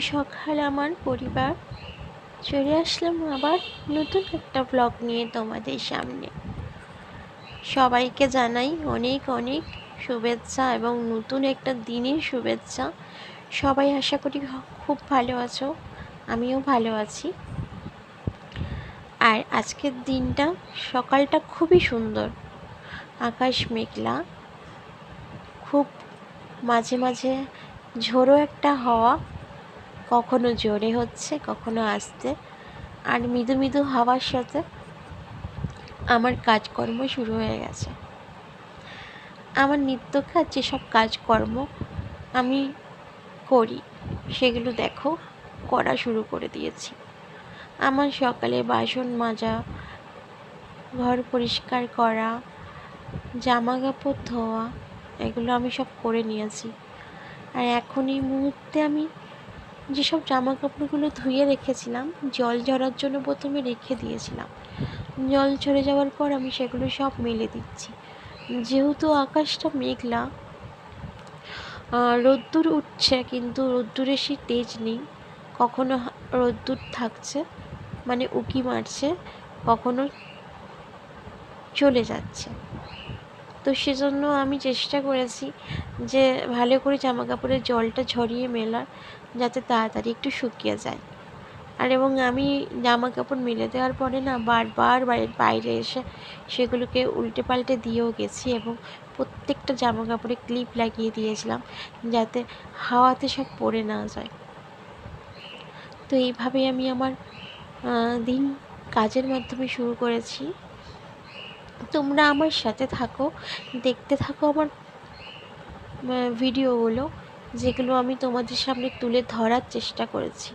সকাল আমার পরিবার। চলে আসলাম আবার নতুন একটা ব্লগ নিয়ে তোমাদের সামনে। সবাইকে জানাই অনেক অনেক শুভেচ্ছা এবং নতুন একটা দিনের শুভেচ্ছা। সবাই আশা করি খুব ভালো আছো, আমিও ভালো আছি। আর আজকের দিনটা সকালটা খুবই সুন্দর, আকাশ মেঘলা, খুব মাঝে মাঝে ঝোড়ো একটা হাওয়া। কখনো জোরে হচ্ছে, কখনো আস্তে। আর মৃদু মৃদু হাওয়ার সাথে আমার কাজকর্ম শুরু হয়ে গেছে। আমার নিত্য কাজ যেসব কাজকর্ম আমি করি, সেগুলো দেখো, করা শুরু করে দিয়েছি। আমার সকালে বাসন মাজা, ঘর পরিষ্কার করা জামা কাপড় ধোয়া, এগুলো আমি সব করে নিয়েছি। আর এখন এই মুহূর্তে আমি যেসব জামা কাপড়গুলো ধুয়ে রেখেছিলাম, জল ঝরার জন্য প্রথমে রেখে দিয়েছিলাম। জল ঝরে যাওয়ার পর আমি সেগুলো সব মেলে দিচ্ছি। যেহেতু আকাশটা মেঘলা রোদ্দুর উঠছে কিন্তু রোদ্দুরের সেই তেজ নেই। কখনো রোদ্দুর থাকছে মানে উকি মারছে, কখনো চলে যাচ্ছে। তো সেজন্য আমি চেষ্টা করেছি যে ভালো করে জামা কাপড়ের জলটা ঝরিয়ে মেলার। যাতে তাড়াতাড়ি একটু শুকিয়ে যায়। আর এবং আমি জামা কাপড় মেলে দেওয়ার পরে না বারবার বাড়ির বাইরে এসে সেগুলোকে উল্টে পাল্টে দিয়েও গেছি এবং প্রত্যেকটা জামা কাপড়ে ক্লিপ লাগিয়ে দিয়েছিলাম যাতে হাওয়াতে সব পড়ে না যায়। তো এইভাবেই আমি আমার দিন কাজের মাধ্যমে শুরু করেছি। তোমরা আমার সাথে থাকো, দেখতে থাকো আমার ভিডিওগুলো যেগুলো আমি তোমাদের সামনে তুলে ধরার চেষ্টা করেছি।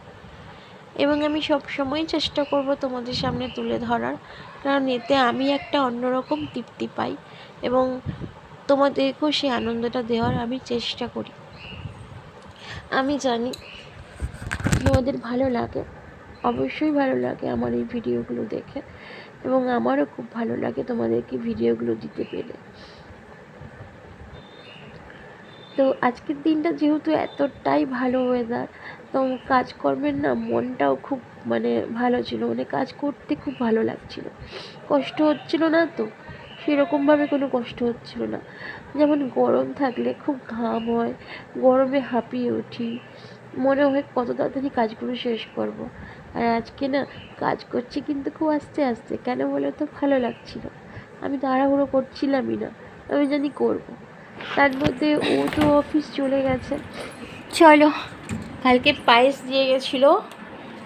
এবং আমি সব সময় চেষ্টা করব তোমাদের সামনে তুলে ধরার, কারণ এতে আমি একটা অন্যরকম তৃপ্তি পাই এবং তোমাদেরকেও সেই আনন্দটা দেওয়ার আমি চেষ্টা করি। আমি জানি তোমাদের ভালো লাগে, অবশ্যই ভালো লাগে আমার এই ভিডিওগুলো দেখে এবং আমারও খুব ভালো লাগে তোমাদেরকে ভিডিওগুলো দিতে পেরে। তো আজকের দিনটা যেহেতু এতটাই ভালো ওয়েদার তো কাজকর্মের না মনটাও খুব মানে ভালো ছিল মানে কাজ করতে খুব ভালো লাগছিল কষ্ট হচ্ছিল না তো, সেরকমভাবে কোনো কষ্ট হচ্ছিল না যেমন গরম থাকলে খুব ঘাম হয়, গরমে হাঁপিয়ে উঠি, মনে হয় কত তাড়াতাড়ি কাজগুলো শেষ করব। আর আজকে না কাজ করছি কিন্তু খুব আস্তে আস্তে, কেন বলে তো ভালো লাগছিল আমি তাড়াহুড়ো করছিলামই না, আমি জানি করব। তার মধ্যে ও তো অফিস চলে গেছে। চলো, কালকে পায়েস দিয়ে গেছিল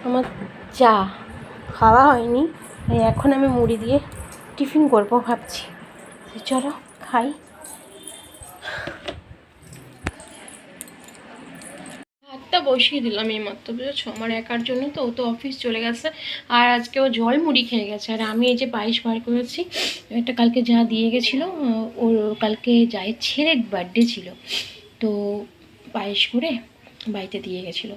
আমার চা। খাওয়া হয়নি এখন আমি মুড়ি দিয়ে টিফিন করব ভাবছি। চলো, খাই ভাতটা বসিয়ে দিলাম এই মাত্র, বুঝেছ? আমার একার জন্য তো ও তো অফিস চলে গেছে, আর আজকে ও জল মুড়ি খেয়ে গেছে। আর আমি এই যে পায়েস বার করেছি, এটা কালকে যা দিয়ে গেছিল ওর কালকে যায়ের ছেলের বার্থডে ছিল। তো পায়েস করে বাড়িতে দিয়ে গেছিল।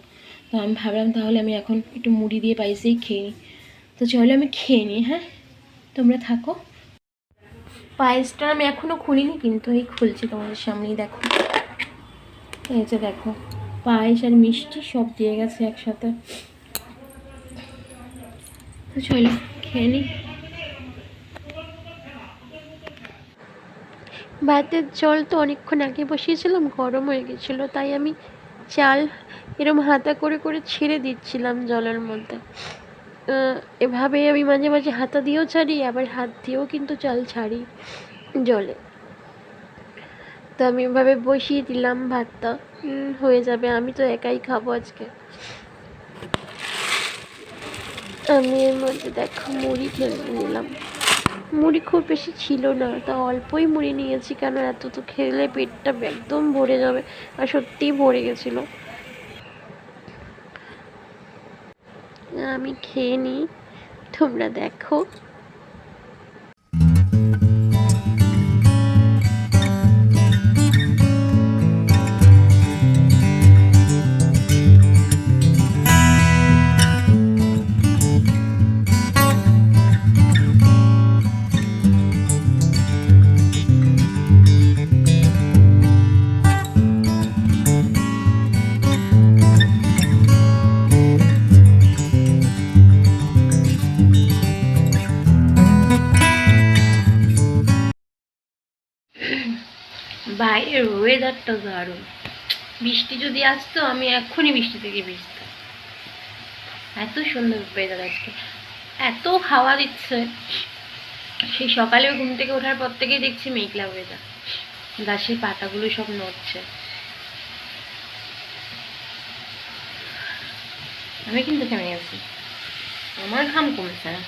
তো আমি ভাবলাম তাহলে আমি এখন একটু মুড়ি দিয়ে পায়েসেই খেয়ে নিই। তো চলো আমি খেয়ে নিই হ্যাঁ? তোমরা থাকো। পায়েসটা আমি এখনও খুলিনি, কিন্তু এই খুলছি তোমাদের সামনেই, দেখো। এই যে দেখো। পায়েস আর মিষ্টি সব দিয়ে গেছে একসাথে। তো চলো, খেয়ে ভাতের জল তো অনেকক্ষণ আগে বসিয়েছিলাম, গরম হয়ে গেছিল, তাই আমি চাল এরম হাতা করে করে ছেড়ে দিচ্ছিলাম জলের মধ্যে। এভাবে আমি মাঝে মাঝে হাতা দিয়েও ছাড়ি, আবার হাত দিয়েও কিন্তু চাল ছাড়ি জলে। তো আমি এভাবে বসিয়ে দিলাম ভাতটা। হয়ে যাবে। আমি তো একাই খাব আজকে। আমি এর মধ্যে দেখো মুড়ি খেয়ে নিলাম। মুড়ি খুব বেশি ছিল না, তা অল্পই মুড়ি নিয়েছি কেন? এত তো খেলে পেটটা একদম ভরে যাবে, আর সত্যিই ভরে গেছিল। আমি খেয়ে নিই। তোমরা দেখো। দারুণ। বৃষ্টি যদি আসতো, আমি এক্ষুনি বৃষ্টি থেকে ভিজতাম এত সুন্দর ওয়েদার আজকে। এত হাওয়া দিচ্ছে। সেই সকালে ঘুম থেকে ওঠার পর থেকেই দেখছি মেঘলা ওয়েদার গাছের পাতাগুলো সব নড়ছে। আমি কিন্তু থেমে গেছি আমার ঘাম কমছে না।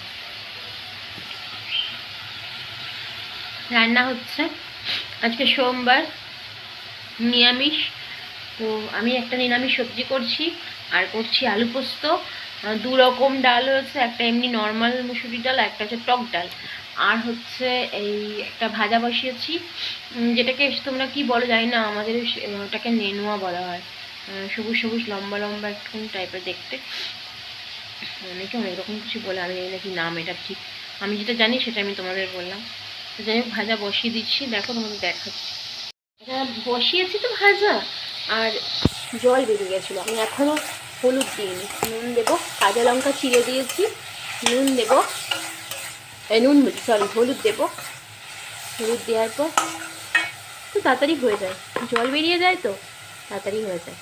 রান্না হচ্ছে। আজকে সোমবার। নিরামিষ। তো আমি একটা নিরামিষ সবজি করছি, আর করছি আলু পোস্ত। দু রকম ডাল হয়েছে, একটা এমনি নর্মাল মুসুরি ডাল একটা হচ্ছে টক ডাল। আর হচ্ছে এই একটা ভাজা বসিয়েছি। যেটাকে তোমরা কি বলো জানি না, আমাদের ওটাকে নেনুয়া বলা হয়। সবুজ সবুজ, লম্বা লম্বা একটু টাইপের দেখতে। অনেকে অনেক রকম কিছু বলে, আমি জানি না কি নাম এটা ঠিক। আমি যেটা জানি সেটা আমি তোমাদের বললাম। তো যাই হোক, ভাজা বসিয়ে দিচ্ছি। দেখো তোমাদের দেখাচ্ছি। বসিয়েছি তো ভাজা, আর জল বেরিয়ে গেছিল। আমি এখনও হলুদ দিইনি। নুন দেবো, কাঁচা লঙ্কা চিড়ে দিয়েছি, নুন দেবো নুন সরি হলুদ দেবো। হলুদ দেওয়ার পর তো তাড়াতাড়ি হয়ে যায়। জল বেরিয়ে যায় তো, তাড়াতাড়ি হয়ে যায়।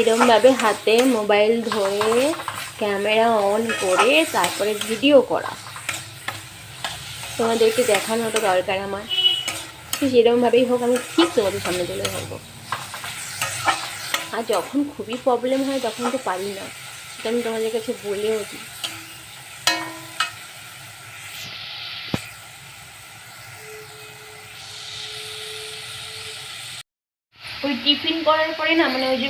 এরমভাবে হাতে মোবাইল ধরে ক্যামেরা অন করে তারপরে ভিডিও করা। তোমাদেরকে দেখানো দেখানোটা দরকার আমার। তো যেরকমভাবেই হোক, আমি ঠিক তোমাদের সামনে তুলে ধরবো। আর যখন খুবই প্রবলেম হয়, তখন তো পারি না। সেটা আমি তোমাদের কাছে বলেও দিই। ওই টিফিন করার পরে না মানে ওই যে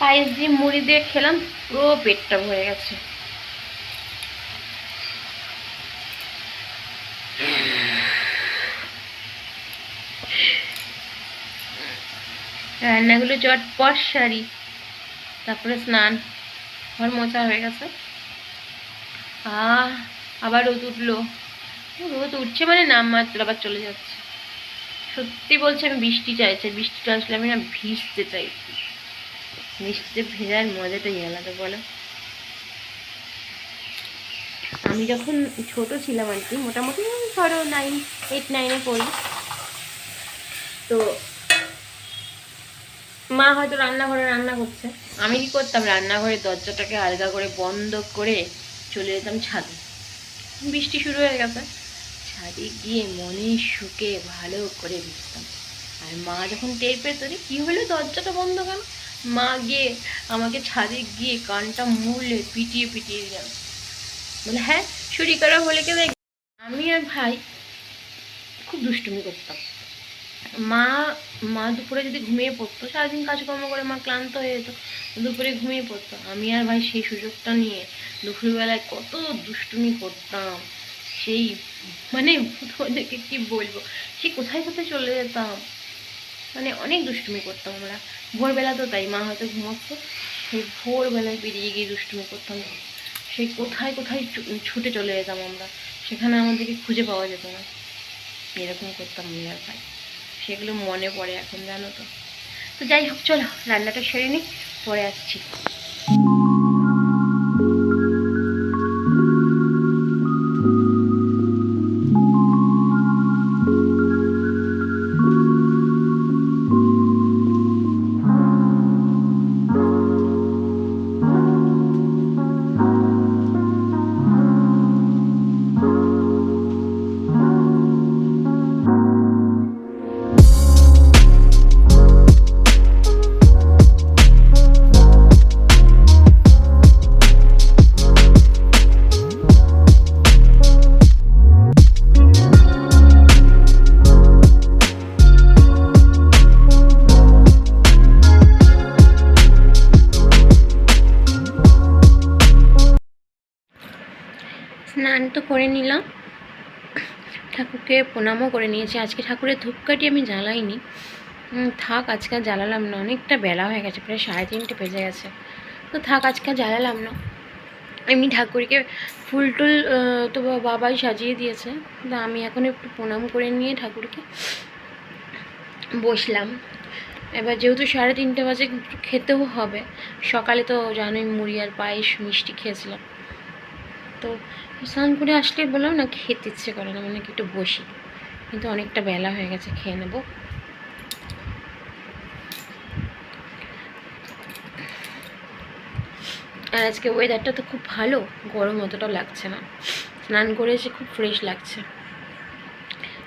পায়েস দিয়ে মুড়ি দিয়ে খেলাম, পুরো পেটটা ভরে গেছে। রান্নাগুলো চটপট সারি, তারপরে স্নান, ঘর মোছা হয়ে গেছে। আবার রোদ উঠল। রোদ উঠছে মানে নাম মাত্র আবার চলে যাচ্ছে। সত্যি বলছে, আমি বৃষ্টি চাইছি, বৃষ্টিটা আসলে আমি না ভিজতে চাইছি। বৃষ্টিতে ভেজার মজাটাই আলাদা, বলো। আমি যখন ছোট ছিলাম আর কি, মোটামুটি ধরো নাইন এইট নাইনে পড়ি। তো মা হয়তো রান্নাঘরে রান্না করছে। আমি কি করতাম, রান্নাঘরের দরজাটাকে আলগা করে বন্ধ করে চলে যেতাম ছাদে। বৃষ্টি শুরু হয়ে গেছে। ছাদে গিয়ে মনে সুখে ভালো করে ভিজতাম। আর মা যখন টের পেতো কী হলো, দরজাটা বন্ধ কেন? মা গিয়ে আমাকে ছাদে গিয়ে কানটা মুড়লে পিটিয়ে পিটিয়ে দিলাম। বলে হ্যাঁ চুরি করা হলে কে দেখ আমি আর ভাই খুব দুষ্টুমি করতাম। মা মা দুপুরে যদি ঘুমিয়ে পড়তো, সারাদিন কাজকর্ম করে মা ক্লান্ত হয়ে যেত, দুপুরে ঘুমিয়ে পড়তো। আমি আর ভাই সেই সুযোগটা নিয়ে দুপুরবেলায় কত দুষ্টুমি করতাম। সেই মানে তোমাদেরকে কি বলব? সে কোথায় কোথায় চলে যেতাম? মানে অনেক দুষ্টুমি করতাম আমরা। ভোরবেলা তো তাই, মা হয়তো ঘুমাচ্ছে। সেই ভোরবেলায় বেরিয়ে গিয়ে দুষ্টুমি করতাম। সেই কোথায় কোথায় ছুটে চলে যেতাম আমরা, সেখানে আমাদেরকে খুঁজে পাওয়া যেত না। এরকম করতাম আমি আর ভাই। সেগুলো মনে পড়ে এখন, জানো তো। তো যাই হোক, চলো, রান্নাটা সেরে নিই, পরে আসছি। প্রণামও করে নিয়েছি। আজকে ঠাকুরের ধূপকাঠি আমি জ্বালাইনি। থাক, আজকে জ্বালালাম না। অনেকটা বেলা হয়ে গেছে, প্রায় সাড়ে তিনটে বেজে গেছে। তো থাক, আজকে জ্বালালাম না। এমনি ঠাকুরকে ফুল টুল তো বাবাই সাজিয়ে দিয়েছে। তো আমি এখন একটু প্রণাম করে নিয়ে ঠাকুরকে বসলাম। এবার যেহেতু সাড়ে তিনটে বাজে খেতেও হবে। সকালে তো জানোই মুড়ি আর পায়েস মিষ্টি খেয়েছিলাম। তো স্নান করে আসলে বললাম না, খেতে ইচ্ছে করে না মানে একটু বসি। কিন্তু অনেকটা বেলা হয়ে গেছে, খেয়ে নেব। আর আজকে ওয়েদারটা তো খুব ভালো, গরম অতটাও লাগছে না। স্নান করে এসে খুব ফ্রেশ লাগছে।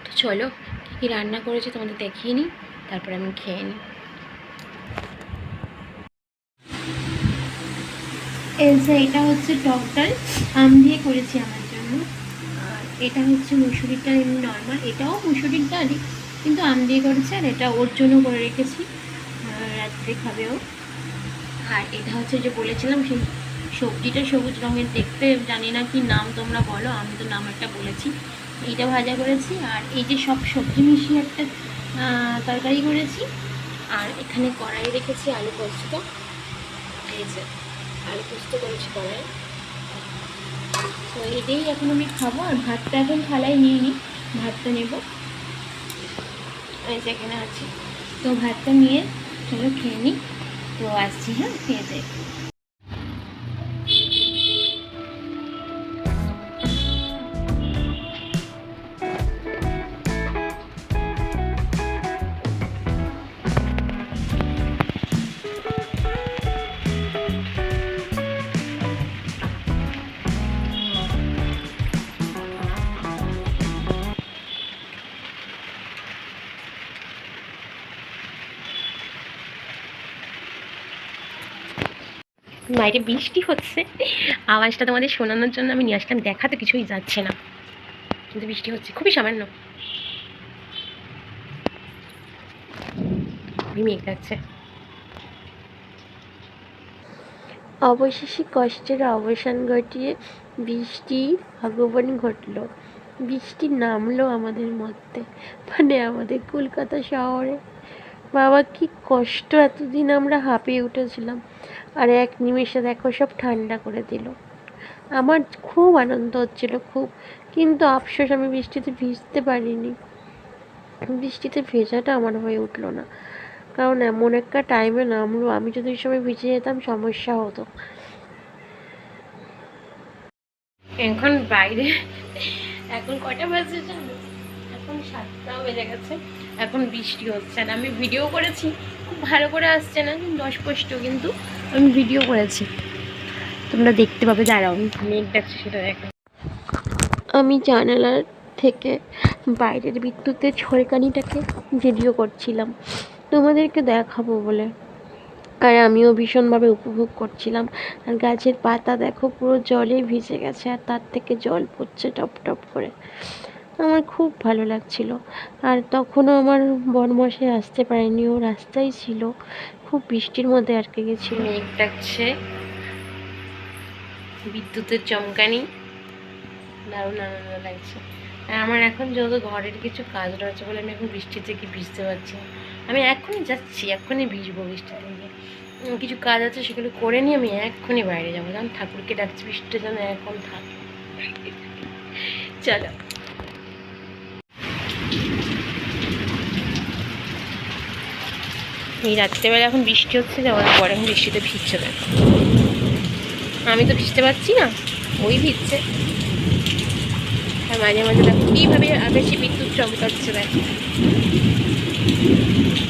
তো চলো কী রান্না করেছি তোমাদের দেখিয়ে নিই, তারপরে আমি খেয়ে নিই। এই যে এটা হচ্ছে টক ডাল আম দিয়ে করেছি আমার জন্য। আর এটা হচ্ছে মুসুরির ডাল এমনি নর্মাল এটাও মুসুরির ডালই কিন্তু আম দিয়ে করেছে আর এটা ওর জন্য করে রেখেছি। রাত্রে খাবে ও। আর এটা হচ্ছে যে বলেছিলাম, সেই সবজিটা সবুজ রঙের দেখতে, জানি না কি নাম তোমরা বলো, আমি তো নাম একটা বলেছি। এইটা ভাজা করেছি, আর এই যে সব সবজি মিশিয়ে একটা তরকারি করেছি। আর এখানে কড়াই রেখেছি আলু পোস্ত। এই যে। আলু পোস্ত করেছি কড়াই তো এটাই এখন আমি খাব, আর ভাতটা এখন থালায় নিয়ে নিই, ভাতটা নেব। সেখানে আছে। তো ভাতটা নিয়ে চলো খেয়ে নিই। তো আসছি হ্যাঁ? খেয়ে দেয় বাইরে বৃষ্টি হচ্ছে। আওয়াজটা তোমাদের শোনানোর জন্য আমি নিয়ে আসলাম। দেখাতে কিছুই যাচ্ছে না। কিন্তু বৃষ্টি হচ্ছে। খুবই সামান্য। মেঘ লাগছে। অবশেষে কষ্টের অবসান ঘটিয়ে বৃষ্টি আগমন ঘটলো। বৃষ্টি নামলো আমাদের মধ্যে। মানে আমাদের কলকাতা শহরে। বাবা, কি কষ্ট, এতদিন আমরা হাঁপিয়ে উঠেছিলাম। আর এক নিমেষে দেখো, সব ঠান্ডা করে দিল। আমার খুব আনন্দ হচ্ছিল, খুব। কিন্তু আফসোস, আমি বৃষ্টিতে ভিজতে পারিনি। বৃষ্টিতে ভেজাটা আমার হয়ে উঠল না। কারণ এমন একটা টাইমে নামলো, আমি যদি ওই সময় ভিজে যেতাম, সমস্যা হতো। এখন বাইরে, এখন কটা বাজে জানো? সাতটাও বেজে গেছে। এখন বৃষ্টি হচ্ছে আর আমি ভিডিও করেছি, খুব ভালো করে আসছে না দশ অস্পষ্ট কিন্তু আমি ভিডিও করেছি। তোমরা দেখতে পাবে, দাঁড়াও মেঘ ডাকছে সেটা দেখো। আমি জানালার থেকে বাইরের বিদ্যুতের ঝলকানিটাকে ভিডিও করছিলাম। তোমাদেরকে দেখাবো বলে। আর আমিও ভীষণভাবে উপভোগ করছিলাম। আর গাছের পাতা দেখো, পুরো জলে ভিজে গেছে, আর তার থেকে জল পড়ছে টপ টপ করে। আমার খুব ভালো লাগছিল। আর তখনও আমার বরমশাই আসতে পারেনি, ও রাস্তায় ছিল। খুব বৃষ্টির মধ্যে আটকে গেছিল। মেঘ ডাকছে। বিদ্যুতের চমকানি। দারুণ আনন্দ লাগছে। আর আমার এখন যত ঘরের কিছু কাজ রয়েছে বলে আমি এখন বৃষ্টি থেকে ভিজতে পারছি আমি এখনই যাচ্ছি, এখনই ভিজবো বৃষ্টি থেকে। কিছু কাজ আছে সেগুলো করে নিয়ে আমি এক্ষুনি বাইরে যাব। কারণ ঠাকুরকে ডাকছি, বৃষ্টিটা যেন এখন থাক। চলো। এই রাত্রেবেলা এখন বৃষ্টি হচ্ছে, যাওয়ার পরে এখন বৃষ্টিতে ভিজছে দেখো আমি তো ভিজতে পারছি না, ওই ভিজছে। আর মাঝে মাঝে দেখো, কীভাবে আকাশে বিদ্যুৎ চমকাচ্ছে দেখো।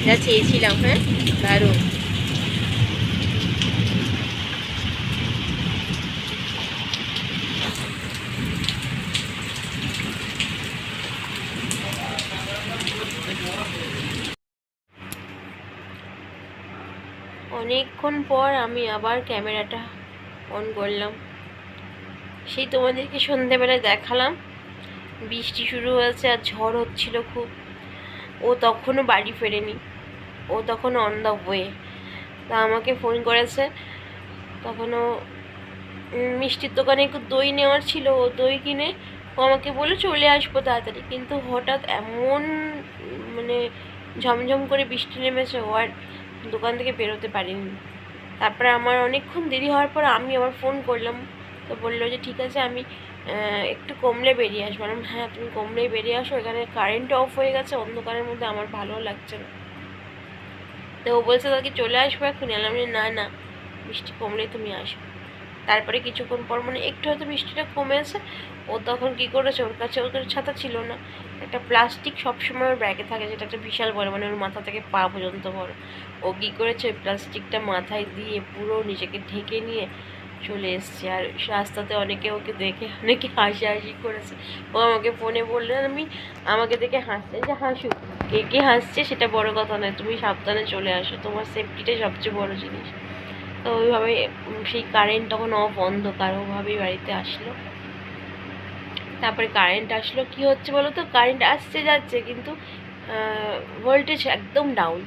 যা চেয়েছিলাম হ্যাঁ? দারুণ। অনেকক্ষণ পর আমি আবার ক্যামেরাটা অন করলাম। সেই তোমাদেরকে সন্ধেবেলায় দেখালাম। বৃষ্টি শুরু হয়েছে আর ঝড় হচ্ছিল খুব। ও তখনও বাড়ি ফেরেনি। ও তখন অন দ্য ওয়ে তা আমাকে ফোন করেছে। তখনও মিষ্টির দোকানে একটু দই নেওয়ার ছিল। ও দই কিনে ও আমাকে বলে চলে আসব তাড়াতাড়ি। কিন্তু হঠাৎ এমন মানে ঝমঝম করে বৃষ্টি নেমেছে। ও আর দোকান থেকে বেরোতে পারিনি। তারপরে আমার অনেকক্ষণ দেরি হওয়ার পর আমি আবার ফোন করলাম। তো বলল যে, ঠিক আছে, আমি একটু কমলে বেরিয়ে আসব। মানে হ্যাঁ তুমি কমলেই বেরিয়ে আসো। এখানে কারেন্ট অফ হয়ে গেছে, অন্ধকারের মধ্যে আমার ভালো লাগছে না। তো ও বলছে তাকে চলে আসব এখন? এলাম না না, বৃষ্টি কমলে তুমি আসো তারপরে কিছুক্ষণ পর মানে একটু হয়তো বৃষ্টিটা কমেছে। ও তখন কি করেছে? ওর কাছে ওদের ছাতা ছিল না। একটা প্লাস্টিক সবসময় ওর ব্যাগে থাকে, যেটা একটা বিশাল বড় মানে ওর মাথা থেকে পা পর্যন্ত বড় ও কী করেছে? ওই প্লাস্টিকটা মাথায় দিয়ে পুরো নিজেকে ঢেকে নিয়ে চলে এসছে। আর রাস্তাতে অনেকে ওকে দেখে, অনেকে হাসি হাসি করেছে। ও আমাকে ফোনে বললেন আমি, আমাকে দেখে হাসছে। যে হাসুক কে কে হাসছে সেটা বড় কথা নয়। তুমি সাবধানে চলে আসো। তোমার সেফটিটাই সবচেয়ে বড় জিনিস। তো ওইভাবে সেই কারেন্ট তখন অফ অন্ধকার, ওভাবেই বাড়িতে আসলো। তারপরে কারেন্ট আসলো, কি হচ্ছে বলো তো কারেন্ট আসছে, যাচ্ছে, কিন্তু ভোল্টেজ একদম ডাউন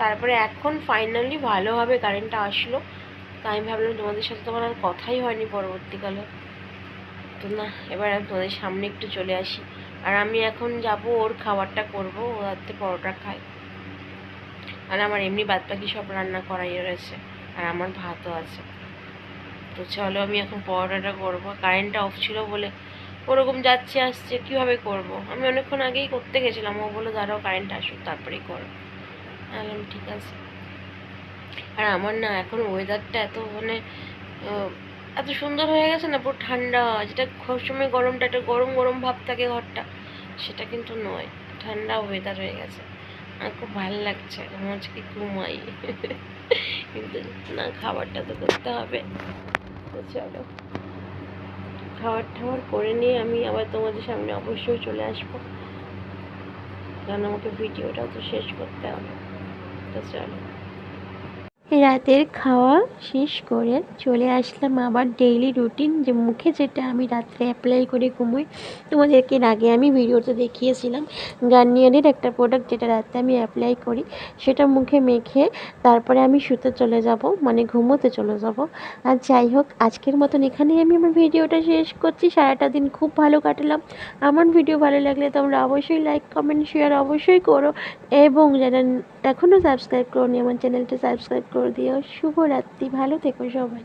তারপরে এখন ফাইনালি ভালোভাবে কারেন্টটা আসলো। তো আমি ভাবলাম তোমাদের সাথে তোমার আর কথাই হয়নি পরবর্তীকালে। তো না, এবার আমি তোমাদের সামনে একটু চলে আসি। আর আমি এখন যাব ওর খাবারটা করব, ও রাত্রে পরোটা খায়। আর আমার এমনি বাদ বাকি সব রান্না করাই রয়েছে। আর আমার ভাতও আছে। তো চলো আমি এখন পরোটাটা করব। কারেন্টটা অফ ছিল বলে ওরকম যাচ্ছে, আসছে, কীভাবে করব? আমি অনেকক্ষণ আগেই করতে গেছিলাম। ও বলে দাঁড়াও কারেন্ট আসুক, তারপরেই করো। বললাম, ঠিক আছে। আর আমার না এখন ওয়েদারটা এত মানে এত সুন্দর হয়ে গেছে না, পুরো ঠান্ডা। যেটা সবসময় গরমটা, একটা গরম গরম ভাব থাকে ঘরটা, সেটা কিন্তু নয়। ঠান্ডা ওয়েদার হয়ে গেছে। আমার খুব ভালো লাগছে। মনে হচ্ছে কি ঘুমাই। কিন্তু না, খাবারটা তো করতে হবে। তো চলো। খাবার ঠাবার করে নিয়ে আমি আবার তোমাদের সামনে অবশ্যই চলে আসব। কারণ আমাকে ভিডিওটাও তো শেষ করতে হবে। তো চলো। রাতের খাওয়া শেষ করে চলে আসলাম আবার ডেইলি রুটিন যে মুখে যেটা আমি রাত্রে অ্যাপ্লাই করে ঘুমোই। তোমাদেরকে আগে আমি ভিডিওতে দেখিয়েছিলাম গার্নিয়ারের একটা প্রোডাক্ট যেটা রাতে আমি অ্যাপ্লাই করি, সেটা মুখে মেখে তারপরে আমি শুতে চলে যাব মানে ঘুমোতে চলে যাব। আর যাই হোক, আজকের মতন এখানেই আমি আমার ভিডিওটা শেষ করছি। সারাটা দিন খুব ভালো কাটালাম। আমার ভিডিও ভালো লাগলে তোমরা অবশ্যই লাইক কমেন্ট শেয়ার অবশ্যই করো। এবং যারা এখনও সাবস্ক্রাইব করোনি, আমার চ্যানেলটা সাবস্ক্রাইব করে দিও শুভরাত্রি ভালো থেকো সবাই।